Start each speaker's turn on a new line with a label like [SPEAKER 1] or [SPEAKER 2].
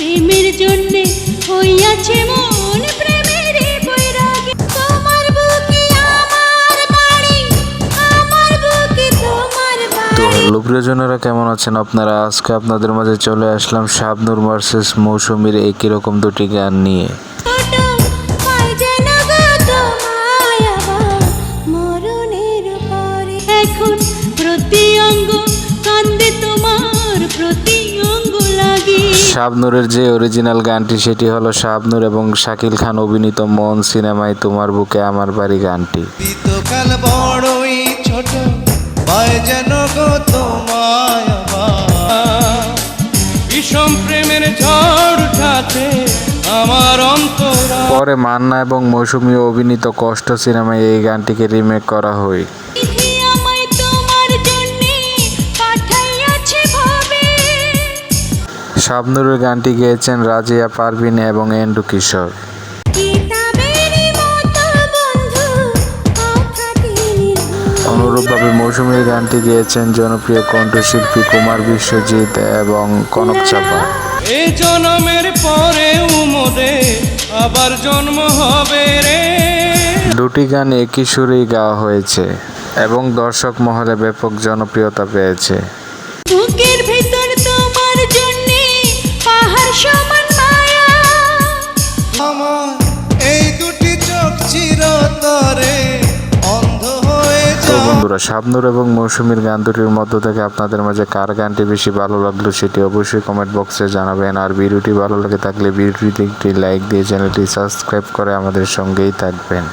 [SPEAKER 1] প্রেমের জন্যে হইয়াছে মন প্রেমের বৈরাগী। তোমার বুকে আমার বাড়ি আমার বুকে তোমার
[SPEAKER 2] তো হ্যালো প্রিয়জনেরা কেমন আছেন আপনারা? আজকে আপনাদের মাঝে চলে আসলাম শাবনুর ভার্সেস মৌসুমীর একই রকম দুটি গান নিয়ে।
[SPEAKER 1] এখন প্রতি
[SPEAKER 2] শাবনুরের যে অরিজিনাল গানটি সেটি হলো শাবনুর এবং শাকিল খান অভিনীত মন সিনেমায় তোমার বুকে আমার বাড়ি গানটি।
[SPEAKER 3] বড়ই ছোট যেন গো তোমায় বিষম প্রেমের ঝড় উঠাতে আমার অন্তরা
[SPEAKER 2] পরে মান্না এবং মৌসুমী অভিনীত কষ্ট সিনেমায় এই গানটিকে রিমেক করা হয়। শাবনুরের গানটি গেয়েছেন রাজিয়া পারভিন এবং এন্ডু কিশোর। অনুরূপভাবে মৌসুমীর গানটি গেয়েছেন জনপ্রিয় কণ্ঠশিল্পী কুমার বিশ্বজিৎ এবং কনক চাপা।
[SPEAKER 3] এই জনমের পরেও মোদে আবার জন্ম হবে রে।
[SPEAKER 2] দুটি গান একই সুরেই গাওয়া হয়েছে এবং দর্শক মহলে ব্যাপক জনপ্রিয়তা পেয়েছে।
[SPEAKER 1] সমান মায়া।
[SPEAKER 3] আমার এই দুটি চোখ চিরতরে অন্ধ হয়ে
[SPEAKER 2] তো বন্ধুরা শাবনুর এবং মৌসুমীর গান দুটির মধ্য থেকে আপনাদের মাঝে কার গানটি বেশি ভালো লাগল সেটি অবশ্যই কমেন্ট বক্সে জানাবেন। আর ভিডিওটি ভালো লাগে থাকলে ভিডিওটিতে একটি লাইক দিয়ে চ্যানেলটি সাবস্ক্রাইব করে আমাদের সঙ্গেই থাকবেন।